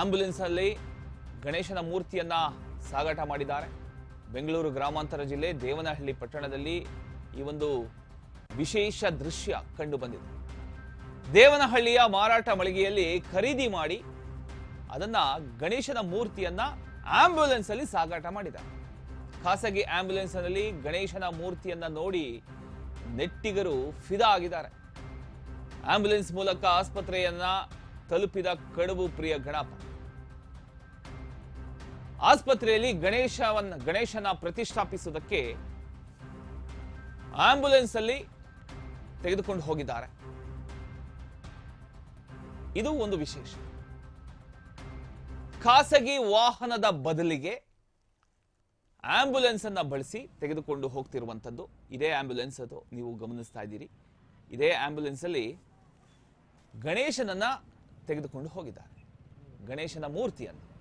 Ambulance ಅಲ್ಲಿ ಗಣೇಶನ ಮೂರ್ತಿಯನ್ನ ಸಾಗಾಟ ಮಾಡಿದ್ದಾರೆ. ಬೆಂಗಳೂರು ಗ್ರಾಮಾಂತರ ಜಿಲ್ಲೆ ದೇವನಹಳ್ಳಿ ಪಟ್ಟಣದಲ್ಲಿ ಈ ಒಂದು ವಿಶೇಷ ದೃಶ್ಯ ಕಂಡು ಬಂದಿದೆ. ದೇವನಹಳ್ಳಿಯ ಮಾರಾಟ ಮಳಿಗೆಯಲ್ಲಿ ಖರೀದಿ ಮಾಡಿ ಅದನ್ನ ಗಣೇಶನ ಮೂರ್ತಿಯನ್ನ ಆಂಬ್ಯುಲೆನ್ಸ್ ಅಲ್ಲಿ ಸಾಗಾಟ ಮಾಡಿದ್ದಾರೆ. ಖಾಸಗಿ ಆಂಬ್ಯುಲೆನ್ಸ್ನಲ್ಲಿ ಗಣೇಶನ ಮೂರ್ತಿಯನ್ನ ನೋಡಿ ನೆಟ್ಟಿಗರು ಫಿದಾ ಆಗಿದ್ದಾರೆ. ಆಂಬ್ಯುಲೆನ್ಸ್ ಮೂಲಕ ಆಸ್ಪತ್ರೆಯನ್ನ ತಲುಪಿದ ಕಡುಬು ಪ್ರಿಯ ಗಣಪ. ಆಸ್ಪತ್ರೆಯಲ್ಲಿ ಗಣೇಶವನ್ನ, ಗಣೇಶನ ಪ್ರತಿಷ್ಠಾಪಿಸುವುದಕ್ಕೆ ಆಂಬ್ಯುಲೆನ್ಸ್ ಅಲ್ಲಿ ತೆಗೆದುಕೊಂಡು ಹೋಗಿದ್ದಾರೆ. ಇದು ಒಂದು ವಿಶೇಷ. ಖಾಸಗಿ ವಾಹನದ ಬದಲಿಗೆ ಆಂಬ್ಯುಲೆನ್ಸ್ ಅನ್ನ ಬಳಸಿ ತೆಗೆದುಕೊಂಡು ಹೋಗ್ತಿರುವಂಥದ್ದು. ಇದೇ ಆಂಬ್ಯುಲೆನ್ಸ್ ಅದು ನೀವು ಗಮನಿಸ್ತಾ ಇದ್ದೀರಿ. ಇದೇ ಆಂಬ್ಯುಲೆನ್ಸ್ ಅಲ್ಲಿ ಗಣೇಶನನ್ನ ತೆಗೆದುಕೊಂಡು ಹೋಗಿದ್ದಾರೆ. ಗಣೇಶನ ಮೂರ್ತಿಯನ್ನು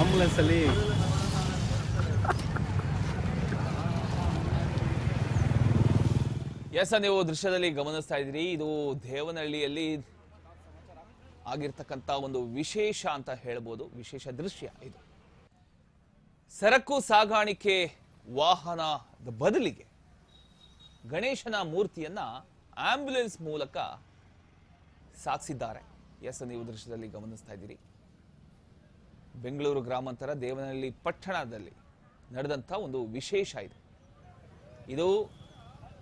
ಆಂಬುಲೆನ್ಸ್ ಅಲ್ಲಿ ಎಸ್ ನೀವು ದೃಶ್ಯದಲ್ಲಿ ಗಮನಿಸ್ತಾ ಇದ್ದೀರಿ. ಇದು ದೇವನಹಳ್ಳಿಯಲ್ಲಿ ಆಗಿರ್ತಕ್ಕಂಥ ಒಂದು ವಿಶೇಷ ಅಂತ ಹೇಳ್ಬೋದು. ವಿಶೇಷ ದೃಶ್ಯ ಇದು. ಸರಕು ಸಾಗಾಣಿಕೆ ವಾಹನದ ಬದಲಿಗೆ ಗಣೇಶನ ಮೂರ್ತಿಯನ್ನ ಆಂಬ್ಯುಲೆನ್ಸ್ ಮೂಲಕ ಸಾಗಿಸಿದ್ದಾರೆ ಎಸ್ ನೀವು ದೃಶ್ಯದಲ್ಲಿ ಗಮನಿಸ್ತಾ ಇದ್ದೀರಿ. ಬೆಂಗಳೂರು ಗ್ರಾಮಾಂತರ ದೇವನಹಳ್ಳಿ ಪಟ್ಟಣದಲ್ಲಿ ನಡೆದಂಥ ಒಂದು ವಿಶೇಷ ಇದು. ಇದು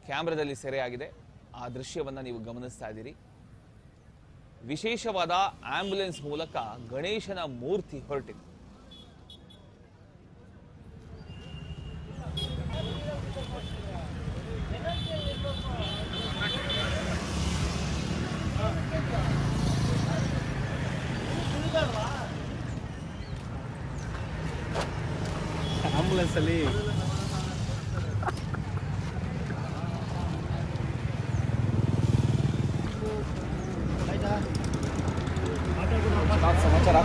ಕ್ಯಾಮ್ರಾದಲ್ಲಿ ಸೆರೆಯಾಗಿದೆ. ಆ ದೃಶ್ಯವನ್ನು ನೀವು ಗಮನಿಸ್ತಾ ಇದ್ದೀರಿ. ವಿಶೇಷವಾದ ಆಂಬ್ಯುಲೆನ್ಸ್ ಮೂಲಕ ಗಣೇಶನ ಮೂರ್ತಿ ಹೊರಟಿದೆ. ಆಂಬುಲೆನ್ಸ್ ಅಲ್ಲಿ ಸಮಾಚಾರ